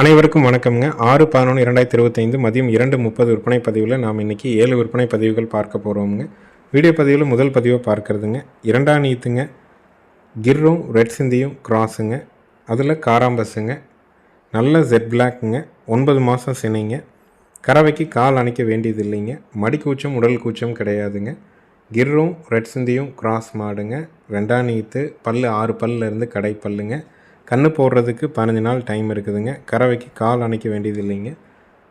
அனைவருக்கும் வணக்கம்ங்க. ஆறு பதினொன்று இரண்டாயிரத்தி இருபத்தைந்து மதியம் இரண்டு முப்பது விற்பனை பதிவில் நாம் இன்றைக்கி ஏழு விற்பனை பதிவுகள் பார்க்க போகிறோமுங்க வீடியோ பதிவில் முதல் பதிவை பார்க்கறதுங்க. இரண்டாம் நீத்துங்க கிர்ரும் ரெட் சிந்தியும் கிராஸுங்க. அதில் காராம்பஸுங்க. நல்ல ஜெட் பிளாக்குங்க ஒன்பது மாதம் சினைங்க. கறவைக்கு கால் அணைக்க வேண்டியது இல்லைங்க மடிக்கூச்சம் உடல் கூச்சம் கிடையாதுங்க. கிர்ரும் ரெட் சிந்தியும் கிராஸ் மாடுங்க. ரெண்டாம் நீத்து பல்லு ஆறு பல்லிருந்து கடைப்பல்லுங்க கடை பல்லுங்க. கன்று போடுறதுக்கு பதினஞ்சு நாள் டைம் இருக்குதுங்க. கறவைக்கு கால் அணைக்க வேண்டியது இல்லைங்க.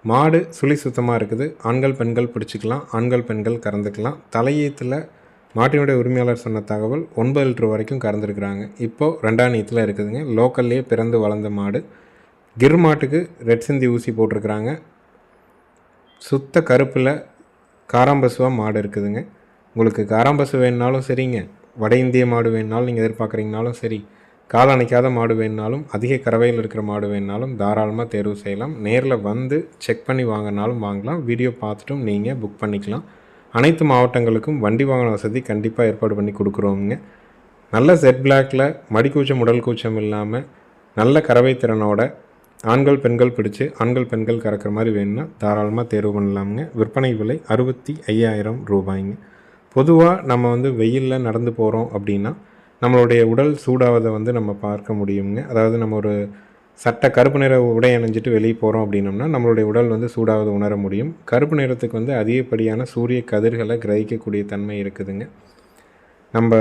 மாடு சுழி சுத்தமாக இருக்குது. ஆண்கள் பெண்கள் பிடிச்சிக்கலாம். ஆண்கள் பெண்கள் கறந்துக்கலாம். தலையீத்தில் மாட்டினுடைய உரிமையாளர் சொன்ன தகவல் ஒன்பது லிட்டர் வரைக்கும் கறந்துருக்குறாங்க. இப்போது ரெண்டாம் நீத்தில் இருக்குதுங்க. லோக்கல்லே பிறந்து வளர்ந்த மாடு. கிர் மாட்டுக்கு ரெட் சிந்தி ஊசி போட்டிருக்கிறாங்க. சுத்த கருப்பில் காராம்பசுவாக மாடு இருக்குதுங்க. உங்களுக்கு காராம்பசு வேணுனாலும் சரிங்க. வட இந்திய மாடு வேணுனாலும் நீங்கள் எதிர்பார்க்குறீங்கனாலும் சரி. கால் அணைக்காத மாடு வேணுனாலும் அதிக கறவையில் இருக்கிற மாடு வேணுனாலும் தாராளமாக தேர்வு செய்யலாம். நேரில் வந்து செக் பண்ணி வாங்கினாலும் வாங்கலாம். வீடியோ பார்த்துட்டும் நீங்கள் புக் பண்ணிக்கலாம். அனைத்து மாவட்டங்களுக்கும் வண்டி வாங்கின வசதி கண்டிப்பாக ஏற்பாடு பண்ணி கொடுக்குறோங்க நல்ல செட் பிளாக்கில் மடிக்கூச்சம் உடல் கூச்சம் இல்லாமல் நல்ல கறவை திறனோட ஆண்கள் பெண்கள் பிடிச்சு ஆண்கள் பெண்கள் கறக்கிற மாதிரி வேணும்னா தாராளமாக தேர்வு பண்ணலாமுங்க. விற்பனை விலை அறுபத்தி ஐயாயிரம் ரூபாய்ங்க. பொதுவாக நம்ம வந்து வெயிலில் நடந்து போகிறோம் அப்படின்னா நம்மளுடைய உடல் சூடாவதை வந்து நம்ம பார்க்க முடியுங்க அதாவது நம்ம ஒரு சட்டை கருப்பு நிற உடை அணிஞ்சிட்டு வெளியே போகிறோம் அப்படின்னம்னா நம்மளுடைய உடல் வந்து சூடாவதை உணர முடியும். கருப்பு நிறத்துக்கு வந்து அதிகப்படியான சூரிய கதிர்களை கிரகிக்கக்கூடிய தன்மை இருக்குதுங்க. நம்ம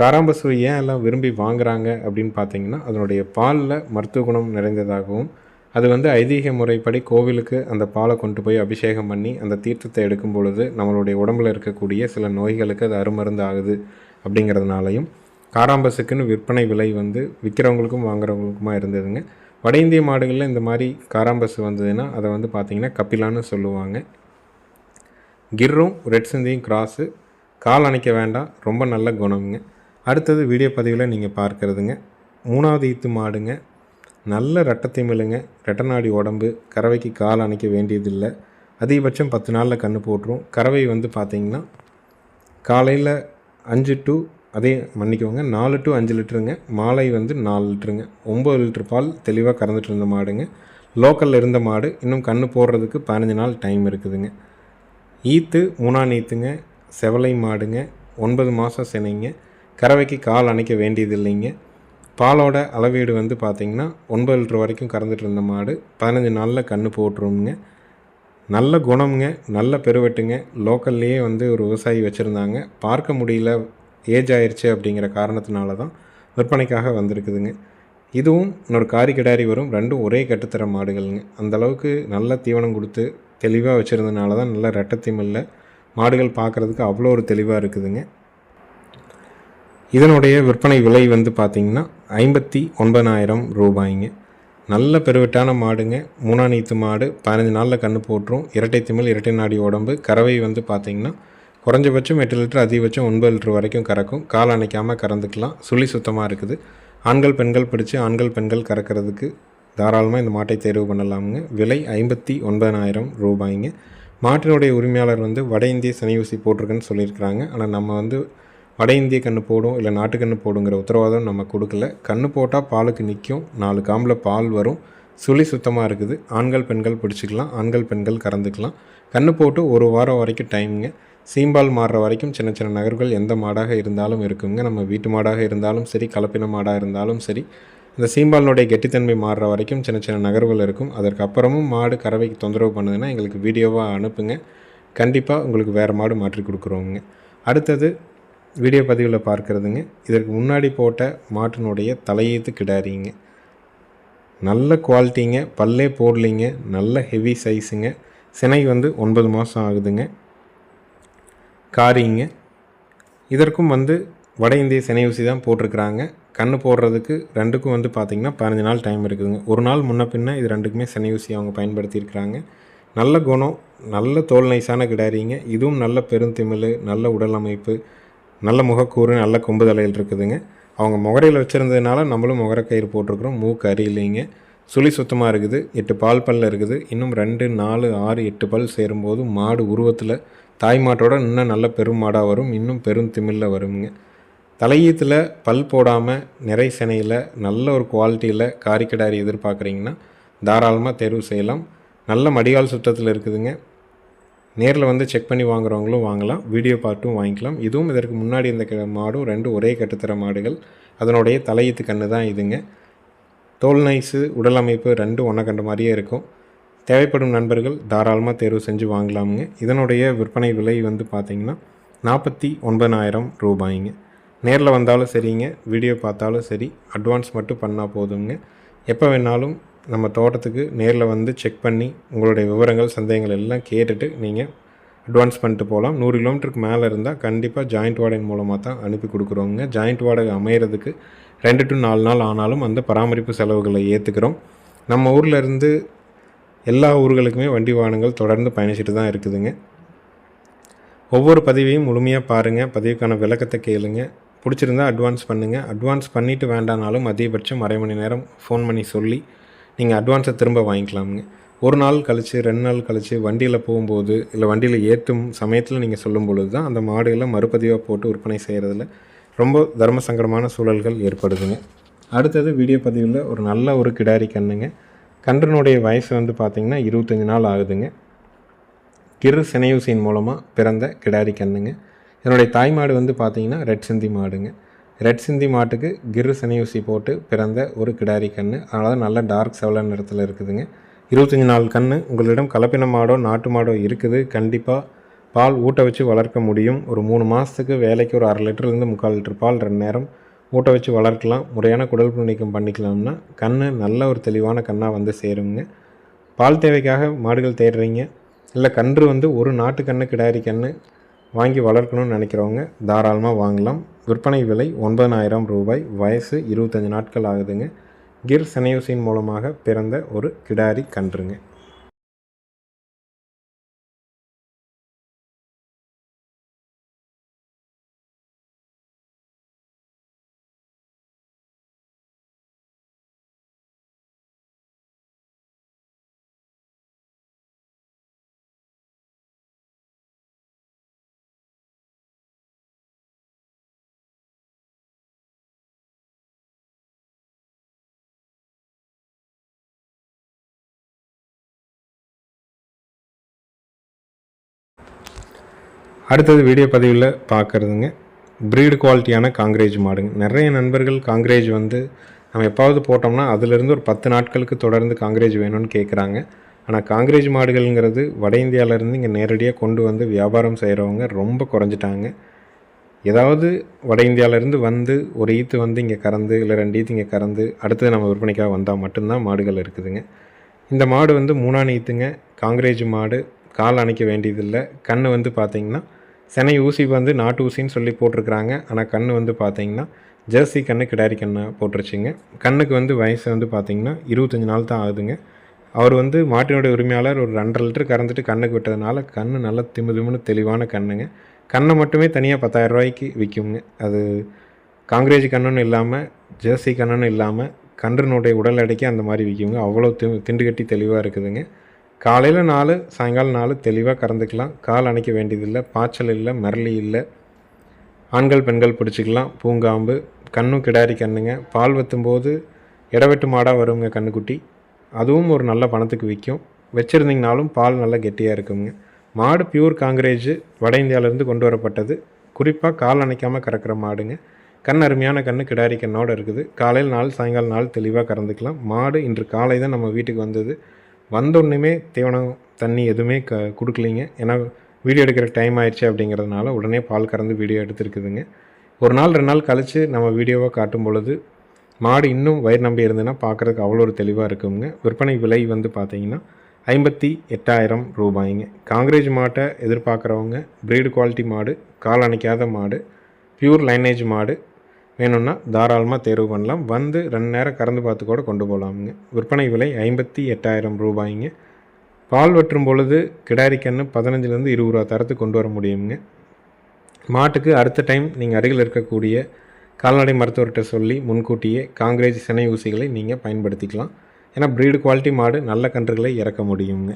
காராம்பசுவை ஏன் எல்லாம் விரும்பி வாங்குறாங்க அப்படின்னு பார்த்தீங்கன்னா அதனுடைய பாலில் மருத்துவ குணம் நிறைந்ததாகவும் அது வந்து ஐதீக முறைப்படி கோவிலுக்கு அந்த பாலை கொண்டு போய் அபிஷேகம் பண்ணி அந்த தீர்த்தத்தை எடுக்கும் பொழுது நம்மளுடைய உடம்புல இருக்கக்கூடிய சில நோய்களுக்கு அது அருமருந்து ஆகுது அப்படிங்கிறதுனாலையும் காராம்பஸுக்குன்னு விற்பனை விலை வந்து விற்கிறவங்களுக்கும் வாங்குறவங்களுக்குமா இருந்ததுங்க. வட இந்திய மாடுகளில் இந்த மாதிரி காராம்பஸ் வந்ததுன்னா அதை வந்து பார்த்திங்கன்னா கப்பிலான்னு சொல்லுவாங்க. கிர்ரும் ரெட் சிந்தியும் கிராஸு கால் அணைக்க வேண்டாம் ரொம்ப நல்ல குணம்ங்க. அடுத்தது வீடியோ பதிவில் நீங்கள் பார்க்குறதுங்க. மூணாவது ஈத்து மாடுங்க. நல்ல ரட்டத்தை மில்லுங்க ரெட்டநாடி உடம்பு கறவைக்கு கால் அணைக்க வேண்டியதில்லை. அதிகபட்சம் பத்து நாளில் கன்று போட்டுரும். கறவை வந்து பார்த்திங்கன்னா காலையில் அஞ்சு டு அதே மன்னிக்கோங்க நாலு டு அஞ்சு லிட்டருங்க. மாலை வந்து நாலு லிட்டருங்க. ஒம்பது லிட்டர் பால் தெளிவாக கறந்துட்டு இருந்த மாடுங்க. லோக்கலில் இருந்த மாடு இன்னும் கன்று போடுறதுக்கு பதினஞ்சு நாள் டைம் இருக்குதுங்க. ஈத்து மூணா நீத்துங்க செவலை மாடுங்க. ஒன்பது மாதம் சினைங்க. கறவைக்கு கால் அணைக்க வேண்டியது இல்லைங்க பாலோட அளவீடு வந்து பார்த்திங்கன்னா ஒன்பது லிட்டர் வரைக்கும் கறந்துட்டு இருந்த மாடு பதினஞ்சு நாளில் கன்று போட்டுருங்க நல்ல குணம்ங்க. நல்ல பெருவெட்டுங்க. லோக்கல்லையே வந்து ஒரு விவசாயி வச்சுருந்தாங்க. பார்க்க முடியல ஏஜ் ஆயிடுச்சு அப்படிங்கிற காரணத்தினால தான் விற்பனைக்காக வந்திருக்குதுங்க. இதுவும் இன்னொரு காரி கிடாரி வரும். ரெண்டும் ஒரே கட்டுத்தர மாடுகள்ங்க. அந்தளவுக்கு நல்ல தீவனம் கொடுத்து தெளிவாக வச்சுருந்தனால தான் நல்ல ரெட்டத்திமில்ல மாடுகள் பார்க்குறதுக்கு அவ்வளோ ஒரு தெளிவாக இருக்குதுங்க. இதனுடைய விற்பனை விலை வந்து பார்த்திங்கன்னா ஐம்பத்தி ஒன்பதாயிரம் ரூபாய்ங்க. நல்ல பெருவெட்டான மாடுங்க. மூணாநீத்து மாடு பதினஞ்சு நாளில் கன்று போட்டுரும். இரட்டை திமிழ் இரட்டை நாடி உடம்பு கறவை வந்து பார்த்திங்கன்னா குறைஞ்சபட்சம் எட்டு லிட்டர் அதிகபட்சம் ஒன்பது லிட்டர் வரைக்கும் கறக்கும். கால் அணைக்காமல் கறந்துக்கலாம். சுழி சுத்தமாக இருக்குது. ஆண்கள் பெண்கள் பிடிச்சி ஆண்கள் பெண்கள் கறக்கிறதுக்கு தாராளமாக இந்த மாட்டை தேர்வு பண்ணலாமுங்க. விலை ஐம்பத்தி ஒன்பதாயிரம் ரூபாய்ங்க. மாட்டினுடைய உரிமையாளர் வந்து வட இந்திய சனி ஊசி போட்டிருக்குன்னு சொல்லியிருக்கிறாங்க. ஆனால் நம்ம வந்து வட இந்திய கன்று போடும் இல்லை நாட்டுக்கன்று போடுங்கிற உத்தரவாதம் நம்ம கொடுக்கல. கன்று போட்டால் பாலுக்கு நிற்கும் நாலு காம்பில் பால் வரும். சுழி சுத்தமாக இருக்குது. ஆண்கள் பெண்கள் பிடிச்சிக்கலாம். ஆண்கள் பெண்கள் கறந்துக்கலாம். கன்று போட்டு ஒரு வாரம் வரைக்கும் டைமுங்க. சீம்பால் மாறுற வரைக்கும் சின்ன சின்ன நகர்கள் எந்த மாடாக இருந்தாலும் இருக்குங்க. நம்ம வீட்டு மாடாக இருந்தாலும் சரி கலப்பின மாடாக இருந்தாலும் சரி இந்த சீம்பாலினுடைய கெட்டித்தன்மை மாறுற வரைக்கும் சின்ன சின்ன நகர்வுகள் இருக்கும். அதற்கு அப்புறமும் மாடு கறவைக்கு தொந்தரவு பண்ணுதுன்னா எங்களுக்கு வீடியோவாக அனுப்புங்க. கண்டிப்பாக உங்களுக்கு வேறு மாடு மாற்றி கொடுக்குறோங்க. அடுத்தது வீடியோ பதிவில் பார்க்குறதுங்க. இதற்கு முன்னாடி போட்ட மாட்டினுடைய தலையீத்து கிடாரிங்க. நல்ல குவாலிட்டிங்க. பல்லே போடலிங்க. நல்ல ஹெவி சைஸுங்க. சினை வந்து ஒன்பது மாதம் ஆகுதுங்க. காரிங்க. இதற்கும் வந்து வட இந்திய சினை ஊசி தான் போட்டிருக்கிறாங்க. கன்று போடுறதுக்கு ரெண்டுக்கும் வந்து பார்த்திங்கன்னா பதினஞ்சு நாள் டைம் இருக்குதுங்க. ஒரு நாள் முன்ன பின்ன இது ரெண்டுக்குமே சினை ஊசி அவங்க பயன்படுத்தியிருக்கிறாங்க. நல்ல குணம் நல்ல தோல் நைஸான கிடாரிங்க. இதுவும் நல்ல பெருந்திமிழ் நல்ல உடல் அமைப்பு நல்ல முகக்கூறு நல்ல கொம்பு தலையில் இருக்குதுங்க. அவங்க முகரையில் வச்சுருந்ததுனால நம்மளும் முகரக்கயிறு போட்டிருக்கிறோம். மூக்கு அறியிலைங்க சுழி சுத்தமாக இருக்குது. எட்டு பால் பல்ல இருக்குது. இன்னும் ரெண்டு நாலு ஆறு எட்டு பல் சேரும்போது மாடு உருவத்தில் தாய்மாட்டோட இன்னும் நல்ல பெரும் மாடாக வரும். இன்னும் பெரும் திமிழில் வருங்க தலையீத்தில் பல் போடாமல் நிறை சினையில் நல்ல ஒரு குவாலிட்டியில் காரிக்கடாரி எதிர்பார்க்குறீங்கன்னா தாராளமாக தேர்வு செய்யலாம். நல்ல மடிகால் சுத்தத்தில் இருக்குதுங்க. நேரில் வந்து செக் பண்ணி வாங்குறவங்களும் வாங்கலாம். வீடியோ பார்ட்டும் வாங்கிக்கலாம். இதுவும் இதற்கு முன்னாடி இந்த மாடும் ரெண்டு ஒரே கட்டுத்தர மாடுகள். அதனுடைய தலையீத்து கன்று தான் இதுங்க. தோல் நைஸு உடல் அமைப்பு ரெண்டும் ஒன்றை கண்ட மாதிரியே இருக்கும். தேவைப்படும் நண்பர்கள் தாராளமாக தேர்வு செஞ்சு வாங்கலாமுங்க. இதனுடைய விற்பனை விலை வந்து பார்த்திங்கன்னா நாற்பத்தி ஒன்பதாயிரம் ரூபாய்ங்க. நேரில் வந்தாலும் சரிங்க வீடியோ பார்த்தாலும் சரி அட்வான்ஸ் மட்டும் பண்ணால் போதுங்க எப்போ வேணாலும் நம்ம தோட்டத்துக்கு நேரில் வந்து செக் பண்ணி உங்களுடைய விவரங்கள் சந்தேகங்கள் எல்லாம் கேட்டுட்டு நீங்கள் அட்வான்ஸ் பண்ணிட்டு போகலாம் நூறு கிலோமீட்டருக்கு மேலே இருந்தால் கண்டிப்பாக ஜாயிண்ட் வாடகை மூலமாக தான் அனுப்பி கொடுக்குறோங்க ஜாயிண்ட் வாடகை அமையிறதுக்கு ரெண்டு டு நாலு நாள் ஆனாலும் அந்த பராமரிப்பு செலவுகளை ஏற்றுக்கிறோம் நம்ம ஊரில் இருந்து எல்லா ஊர்களுக்குமே வண்டி வாகனங்கள் தொடர்ந்து பயணிச்சுட்டு தான் இருக்குதுங்க. ஒவ்வொரு பதிவையும் முழுமையாக பாருங்கள் பதிவுக்கான விளக்கத்தை கேளுங்க. பிடிச்சிருந்தா அட்வான்ஸ் பண்ணுங்கள் அட்வான்ஸ் பண்ணிவிட்டு வேண்டானாலும் அதிகபட்சம் அரை மணி நேரம் ஃபோன் பண்ணி சொல்லி நீங்கள் அட்வான்ஸை திரும்ப வாங்கிக்கலாமுங்க. ஒரு நாள் கழித்து ரெண்டு நாள் கழித்து வண்டியில் போகும்போது இல்லை வண்டியில் ஏற்றும் சமயத்தில் நீங்கள் சொல்லும் பொழுது தான் அந்த மாடுகளை மறுபதிவாக போட்டு விற்பனை செய்கிறதுல ரொம்ப தர்ம சங்கடமான சூழல்கள் ஏற்படுதுங்க. அடுத்தது வீடியோ பதிவில் ஒரு நல்ல ஒரு கிடாரி கண்ணுங்க. கன்றனுடைய வயசு வந்து பார்த்திங்கன்னா இருபத்தஞ்சி நாள் ஆகுதுங்க. கிரு சினையூசியின் மூலமாக பிறந்த கிடாரி கண்ணுங்க என்னுடைய தாய் மாடு வந்து பார்த்திங்கன்னா ரெட் சிந்தி மாடுங்க. ரெட் சிந்தி மாட்டுக்கு கிரு சினையூசி போட்டு பிறந்த ஒரு கிடாரி கன்று. அதனால் நல்ல டார்க் செவல நிறத்தில் இருக்குதுங்க. இருபத்தஞ்சி நாள் கன்று. உங்களிடம் கலப்பின மாடோ நாட்டு மாடோ இருக்குது. கண்டிப்பாக பால் ஊட்ட வச்சு வளர்க்க முடியும். ஒரு மூணு மாதத்துக்கு வேலைக்கு ஒரு அரை லிட்டர்லேருந்து முக்கால் லிட்டர் பால் ரெண்டு நேரம் ஊட்ட வச்சு வளர்க்கலாம் முறையான குடல் புழு நீக்கம் பண்ணிக்கலாம்னா கன்று நல்ல ஒரு தெளிவான கண்ணாக வந்து சேருங்க. பால் தேவைக்காக மாடுகள் தேடுறீங்க. இல்லை கன்று வந்து ஒரு நாட்டு கன்று கிடாரி கன்று வாங்கி வளர்க்கணும்னு நினைக்கிறவங்க தாராளமாக வாங்கலாம். விற்பனை விலை ஒன்பதனாயிரம் ரூபாய். வயசு இருபத்தஞ்சி நாட்கள் ஆகுதுங்க. கிர் செனையூசின் மூலமாக பிறந்த ஒரு கிடாரி கன்றுங்க. அடுத்தது வீடியோ பதிவில் பார்க்குறதுங்க ப்ரீடு குவாலிட்டியான காங்கிரேஜ் மாடுங்க. நிறைய நண்பர்கள் காங்கிரேஜ் வந்து நம்ம எப்பாவது போட்டோம்னா அதிலிருந்து ஒரு பத்து நாட்களுக்கு தொடர்ந்து காங்கிரேஜ் வேணும்னு கேட்குறாங்க ஆனால் காங்கிரேஜ் மாடுகள்ங்கிறது வட இந்தியாவிலேருந்து இங்கே நேரடியாக கொண்டு வந்து வியாபாரம் செய்கிறவங்க ரொம்ப குறைஞ்சிட்டாங்க. ஏதாவது வட இந்தியாவிலேருந்து வந்து ஒரு ஈத்து வந்து இங்கே கறந்து இல்லை ரெண்டு ஈத்து இங்கே கறந்து அடுத்தது நம்ம விற்பனைக்காக வந்தால் மட்டும்தான் மாடுகள் இருக்குதுங்க. இந்த மாடு வந்து மூணாம் ஈத்துங்க. காங்கிரேஜ் மாடு. கால் அணைக்க வேண்டியதில்லை. கண் வந்து பார்த்திங்கன்னா செனை ஊசி வந்து நாட்டு ஊசின்னு சொல்லி போட்டிருக்கிறாங்க. ஆனால் கண் வந்து பார்த்தீங்கன்னா ஜெர்சி கண்ணு கிடாரி கண்ணை போட்டுருச்சுங்க. கண்ணுக்கு வந்து வயசு வந்து பார்த்திங்கன்னா இருபத்தஞ்சி நாள் தான் ஆகுதுங்க. அவர் வந்து மாட்டினுடைய உரிமையாளர் ஒரு ரெண்டரை லிட்டர் கறந்துட்டு கண்ணுக்கு விட்டதுனால கண் நல்லா திமு திமுன்னு தெளிவான கண்ணுங்க. கண்ணை மட்டுமே தனியாக பத்தாயிரம் ரூபாய்க்கு விற்குங்க அது காங்கிரேஜ் கண்ணுன்னு இல்லாமல் ஜெர்சி கண்ணுன்னு இல்லாமல் கன்றுனுடைய உடல் எடைக்கு அந்த மாதிரி விற்குங்க அவ்வளோ தி திண்டு கட்டி தெளிவாக இருக்குதுங்க. காலையில் நாலு சாயங்காலம் நாலு தெளிவாக கறந்துக்கலாம். கால் அணைக்க வேண்டியதில்லை பாய்ச்சல் இல்லை மரளி இல்லை. ஆண்கள் பெண்கள் பிடிச்சிக்கலாம். பூங்காம்பு கண்ணும் கிடாரி கண்ணுங்க. பால் வத்தும்போது இடவெட்டு மாடாக வருங்க கண்ணுக்குட்டி. அதுவும் ஒரு நல்ல பணத்துக்கு விற்கும் வச்சுருந்தீங்கனாலும் பால் நல்லா கெட்டியாக இருக்குங்க. மாடு பியூர் காங்கிரேஜ் வட இந்தியாவிலேருந்து கொண்டு வரப்பட்டது. குறிப்பாக கால் அணைக்காமல் கறக்கிற மாடுங்க. கண் அருமையான கண்ணு கிடாரி கண்ணோடு இருக்குது. காலையில் நாள் சாயங்காலம் நாள் தெளிவாக கறந்துக்கலாம். மாடு இன்று காலை தான் நம்ம வீட்டுக்கு வந்தது. வந்தோடனே தீவனம் தண்ணி எதுவுமே க கொடுக்கலிங்க. ஏன்னா வீடியோ எடுக்கிற டைம் ஆயிடுச்சு அப்படிங்கிறதுனால உடனே பால் கறந்து வீடியோ எடுத்துருக்குதுங்க. ஒரு நாள் ரெண்டு நாள் கழித்து நம்ம வீடியோவை காட்டும் பொழுது மாடு இன்னும் வயிறு நம்பி இருந்ததுன்னா பார்க்குறதுக்கு அவ்வளோ ஒரு தெளிவாக இருக்குங்க. விற்பனை விலை வந்து பார்த்தீங்கன்னா ஐம்பத்தி எட்டாயிரம் ரூபாய்ங்க. காங்கிரேஜ் மாட்டை எதிர்பார்க்குறவங்க ப்ரீடு குவாலிட்டி மாடு கால் அணைக்காத மாடு பியூர் லைனேஜ் மாடு வேணும்னா தாராளமாக தேர்வு பண்ணலாம். வந்து ரெண்டு நேரம் கறந்து பார்த்து கூட கொண்டு போகலாமுங்க விற்பனை விலை ஐம்பத்தி எட்டாயிரம் ரூபாய்ங்க. பால் வெட்டும் பொழுது கிடாரி கன்று பதினஞ்சுலேருந்து இருபது ரூபா தரத்துக்கு கொண்டு வர முடியுங்க மாட்டுக்கு அடுத்த டைம் நீங்கள் அருகில் இருக்கக்கூடிய கால்நடை மருத்துவர்கிட்ட சொல்லி முன்கூட்டியே காங்கிரேஜ் சினை ஊசிகளை நீங்கள் பயன்படுத்திக்கலாம். ஏன்னா ப்ரீடு குவாலிட்டி மாடு நல்ல கன்றுகளை இறக்க முடியுங்க.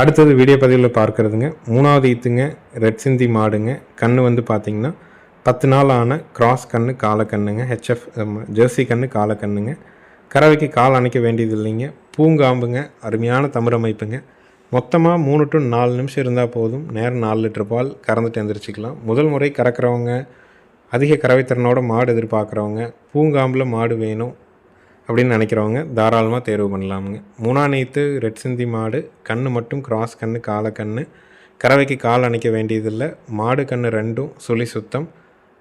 அடுத்தது வீடியோ பதிவில் பார்க்குறதுங்க. மூணாவது ஈத்துங்க ரெட் சிந்தி மாடுங்க. கண்ணு வந்து பார்த்தீங்கன்னா பத்து நாள் ஆன கிராஸ் கண்ணு காலை கண்ணுங்க. ஹெச்எஃப் ஜெர்சி கண்ணு காலை கண்ணுங்க. கறவைக்கு கால் அணைக்க வேண்டியது இல்லைங்க. பூங்காம்புங்க அருமையான தமிழமைப்புங்க மொத்தமாக மூணு டு நாலு நிமிஷம் இருந்தால் போதும். நேரம் நாலு லிட்டர் பால் கறந்துட்டு எந்திரிச்சிக்கலாம். முதல் முறை கறக்கிறவங்க அதிக கறவைத்திறனோட மாடு எதிர்பார்க்குறவங்க பூங்காம்பில் மாடு வேணும். அப்படின்னு நினைக்கிறவங்க தாராளமாக தேர்வு பண்ணலாமுங்க. மூணா ரெட் சிந்தி மாடு கண் மட்டும் கிராஸ் கண் கால கண் கறவைக்கு கால் அணைக்க வேண்டியதில்லை. மாடு கண் ரெண்டும் சுழி சுத்தம்.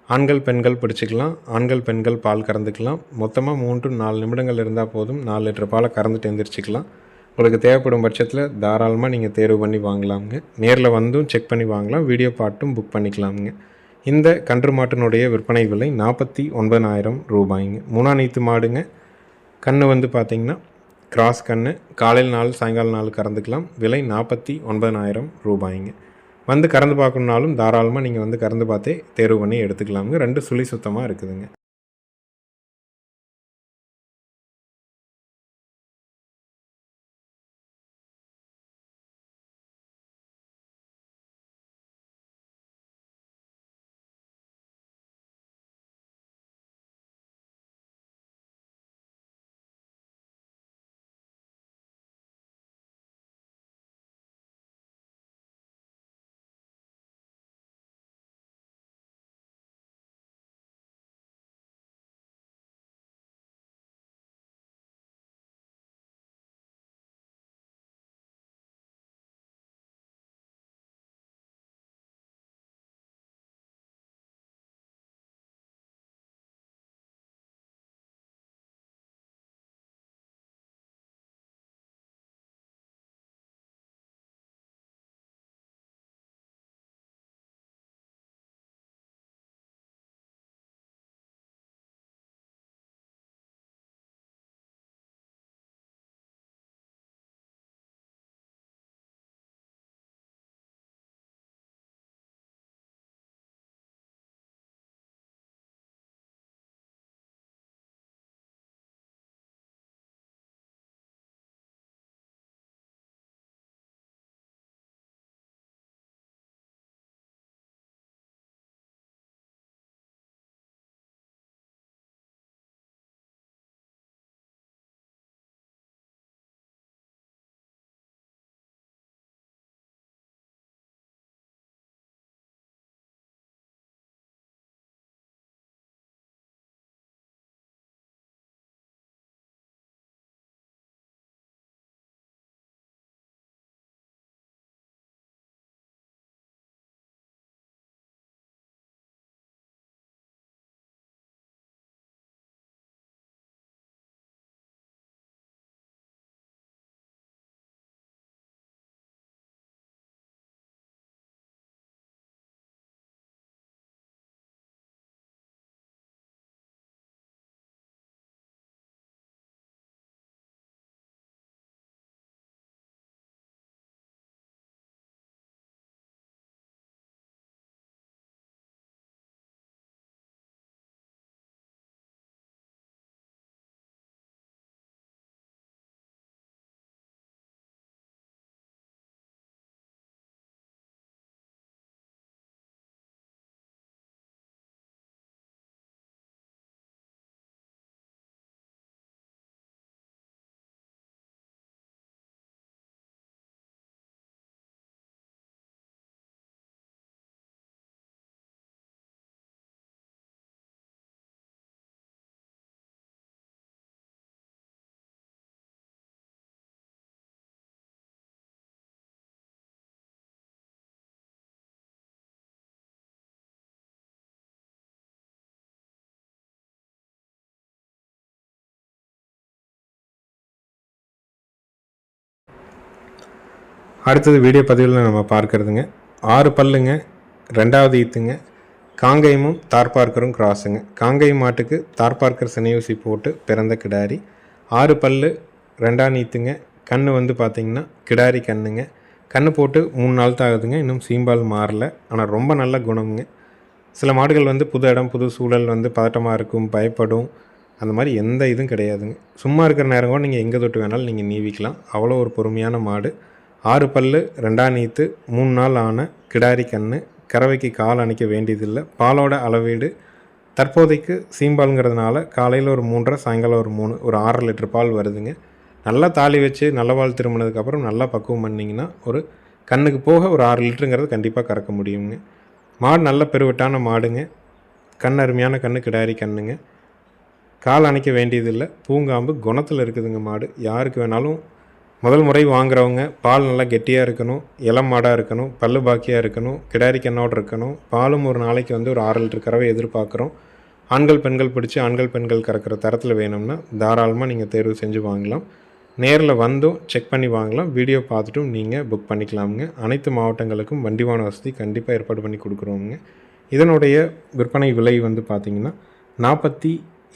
ஆண்கள் பெண்கள் பிடிச்சிக்கலாம். ஆண்கள் பெண்கள் பால் கறந்துக்கலாம். மொத்தமாக மூன்று நாலு நிமிடங்கள் இருந்தால் போதும். நாலு லிட்டர் பாலை கறந்துட்டு எந்திரிச்சிக்கலாம். உங்களுக்கு தேவைப்படும் பட்சத்தில் தாராளமாக நீங்கள் தேர்வு பண்ணி வாங்கலாமுங்க. நேரில் வந்தும் செக் பண்ணி வாங்கலாம். வீடியோ பாட்டும் புக் பண்ணிக்கலாமுங்க. இந்த கன்று மாட்டினுடைய விற்பனை விலை நாற்பத்தி ஒன்பதாயிரம் ரூபாய்ங்க. மூணாநீத்து மாடுங்க. கன்று வந்து பார்த்திங்கன்னா கிராஸ் கன்று காலையில் நாள் சாயங்காலம் நாள் கறந்துக்கலாம். விலை நாற்பத்தி ஒன்பதனாயிரம் ரூபாய்ங்க. வந்து கறந்து பார்க்கணுனாலும் தாராளமாக நீங்கள் வந்து கறந்து பார்த்தே தேர்வு பண்ணி எடுத்துக்கலாமுங்க. ரெண்டு சுழி சுத்தமாக இருக்குதுங்க. அடுத்தது வீடியோ பதிவில் நம்ம பார்க்கறதுங்க. ஆறு பல்லுங்க ரெண்டாவது ஈத்துங்க காங்கேயமும் தார்பார்க்கரும் கிராஸுங்க. காங்கை மாட்டுக்கு தார்பார்க்கர் சினையூசி போட்டு பிறந்த கிடாரி. ஆறு பல்லு ரெண்டாம் ஈத்துங்க கண் வந்து பார்த்திங்கன்னா கிடாரி கண்ணுங்க. கண்ணு போட்டு மூணு நாள் தான் ஆகுதுங்க இன்னும் சீம்பால் மாறல. ஆனால் ரொம்ப நல்ல குணமுங்க. சில மாடுகள் வந்து புது இடம் புது சூழல் வந்து பதட்டமாக இருக்கும் பயப்படும். அந்த மாதிரி எந்த இதுவும் கிடையாதுங்க. சும்மா இருக்கிற நேரம் கூட நீங்கள் எங்கே தொட்டு வேணாலும் நீங்கள் நீவிக்கலாம். அவ்வளோ ஒரு பொறுமையான மாடு. ஆறு பல்லு ரெண்டாம் நீத்து மூணு நாள் ஆன கிடாரி கன்று கறவைக்கு கால் அணைக்க வேண்டியதில்லை. பாலோட அளவீடு தற்போதைக்கு சீம்பாலுங்கிறதுனால காலையில் ஒரு மூன்றரை சாயங்காலம் ஒரு மூணு ஒரு ஆறரை லிட்டர் பால் வருதுங்க. நல்லா தாலி வச்சு நல்ல பால் திரும்பினதுக்கப்புறம் நல்லா பக்குவம் பண்ணிங்கன்னா ஒரு கண்ணுக்கு போக ஒரு ஆறு லிட்டருங்கிறது கண்டிப்பாக கறக்க முடியுங்க. மாடு நல்ல பெருவட்டான மாடுங்க. கண் அருமையான கண்ணு கிடாரி கண்ணுங்க. கால் அணைக்க வேண்டியதில்லை. பூங்காம்பு குணத்தில் இருக்குதுங்க மாடு. யாருக்கு வேணாலும் முதல் முறை வாங்குறவங்க பால் நல்லா கெட்டியாக இருக்கணும் இளம் மாடாக இருக்கணும் பல்லு பாக்கியாக இருக்கணும் கிடாரி கண்ணோடு இருக்கணும். பாலும் ஒரு நாளைக்கு வந்து ஒரு ஆறு லிட்டர் கறவை எதிர்பார்க்குறோம். ஆண்கள் பெண்கள் பிடிச்சி ஆண்கள் பெண்கள் கறக்கிற தரத்தில் வேணும்னா தாராளமாக நீங்கள் தேர்வு செஞ்சு வாங்கலாம். நேரில் வந்தும் செக் பண்ணி வாங்கலாம். வீடியோ பார்த்துட்டும் நீங்கள் புக் பண்ணிக்கலாமுங்க. அனைத்து மாவட்டங்களுக்கும் வண்டிவான வசதி கண்டிப்பாக ஏற்பாடு பண்ணி கொடுக்குறோங்க இதனுடைய விற்பனை விலை வந்து பார்த்திங்கன்னா நாற்பத்தி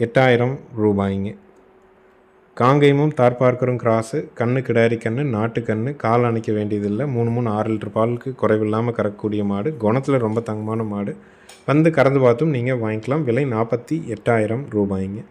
எட்டாயிரம் ரூபாய்ங்க. காங்கேயமும் தார்பார்க்கரும் கிராஸு கண்ணு கிடாரி கண்ணு நாட்டு கண்ணு கால் அணைக்க வேண்டியதில்லை. மூணு மூணு ஆறு லிட்டர் பாலுக்கு குறைவில்லாமல் கறக்கக்கூடிய மாடு. குணத்தில் ரொம்ப தங்கமான மாடு. வந்து கறந்து பார்த்தும் நீங்கள் வாங்கிக்கலாம். விலை நாற்பத்தி எட்டாயிரம் ரூபாய்ங்க.